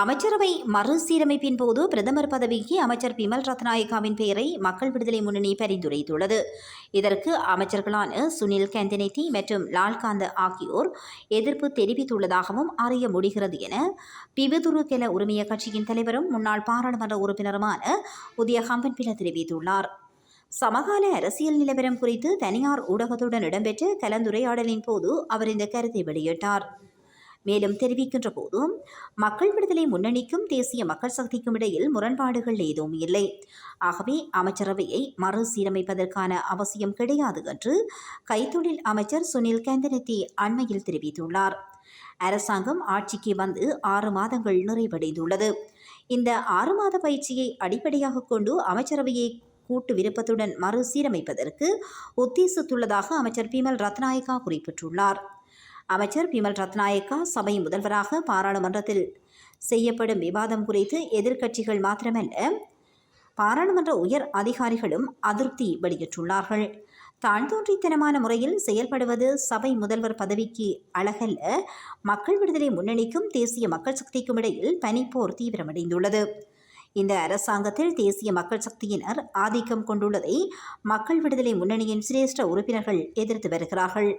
அமைச்சரவை மறுசீரமைப்பின் போது பிரதமர் பதவிக்கு அமைச்சர் பிமல் ரத்நாயகாவின் பெயரை மக்கள் விடுதலை முன்னணி பரிந்துரைத்துள்ளது. இதற்கு அமைச்சர்களான சுனில் கந்தனேத்தி மற்றும் லால்காந்த ஆகியோர் எதிர்ப்பு தெரிவித்துள்ளதாகவும் அறிய முடிகிறது என பிபதுரு கெல உரிமைய கட்சியின் தலைவரும் முன்னாள் பாராளுமன்ற உறுப்பினருமான உதய ஹம்பன்பில தெரிவித்துள்ளார். சமகால அரசியல் நிலவரம் குறித்து தனியார் ஊடகத்துடன் இடம்பெற்ற கலந்துரையாடலின் போது அவர் இந்த கருத்தை வெளியிட்டார். மேலும் தெரிவிக்கின்ற போதும் மக்கள் விடுதலை முன்னணிக்கும் தேசிய மக்கள் சக்திக்கும் இடையில் முரண்பாடுகள் ஏதும் இல்லை. ஆகவே அமைச்சரவையை மறுசீரமைப்பதற்கான அவசியம் கிடையாது என்று கைத்தொழில் அமைச்சர் சுனில் கேந்தனத்தி அண்மையில் தெரிவித்துள்ளார். அரசாங்கம் ஆட்சிக்கு வந்து ஆறு மாதங்கள் நிறைவடைந்துள்ளது. இந்த ஆறு மாத பயிற்சியை அடிப்படையாக கொண்டு அமைச்சரவையை கூட்டு விருப்பத்துடன் மறுசீரமைப்பதற்கு உத்தேசித்துள்ளதாக அமைச்சர் பிமல் ரத்நாயக்கா குறிப்பிட்டுள்ளார். அமைச்சர் பிமல் ரத்நாயக்கா சபை முதல்வராக பாராளுமன்றத்தில் செய்யப்படும் விவாதம் குறித்து எதிர்க்கட்சிகள் மாத்திரமல்ல பாராளுமன்ற உயர் அதிகாரிகளும் அதிருப்தி வெளியிட்டுள்ளார்கள். தாழ்ந்தோன்றித்தனமான முறையில் செயல்படுவது சபை முதல்வர் பதவிக்கு அழகல்ல. மக்கள் விடுதலை முன்னணிக்கும் தேசிய மக்கள் சக்திக்கும் இடையில் பனிப்போர் தீவிரமடைந்துள்ளது. இந்த அரசாங்கத்தில் தேசிய மக்கள் சக்தியினர் ஆதிக்கம் கொண்டுள்ளதை மக்கள் விடுதலை முன்னணியின் சிரேஷ்ட உறுப்பினர்கள் எதிர்த்து வருகிறார்கள்.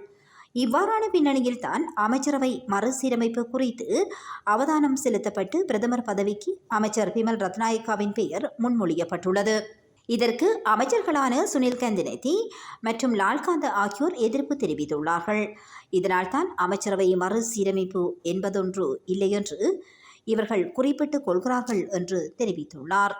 இவ்வாறான பின்னணியில் தான் அமைச்சரவை மறுசீரமைப்பு குறித்து அவதானம் செலுத்தப்பட்டு பிரதமர் பதவிக்கு அமைச்சர் பிமல் ரத்நாயக்காவின் பெயர் முன்மொழியப்பட்டுள்ளது. இதற்கு அமைச்சர்களான சுனில் கந்தினேதி மற்றும் லால்காந்த ஆகியோர் எதிர்ப்பு தெரிவித்துள்ளார்கள். இதனால் தான் அமைச்சரவை மறுசீரமைப்பு என்பதொன்று இல்லையென்று இவர்கள் குறிப்பிட்டுக் கொள்கிறார்கள் என்று தெரிவித்துள்ளார்.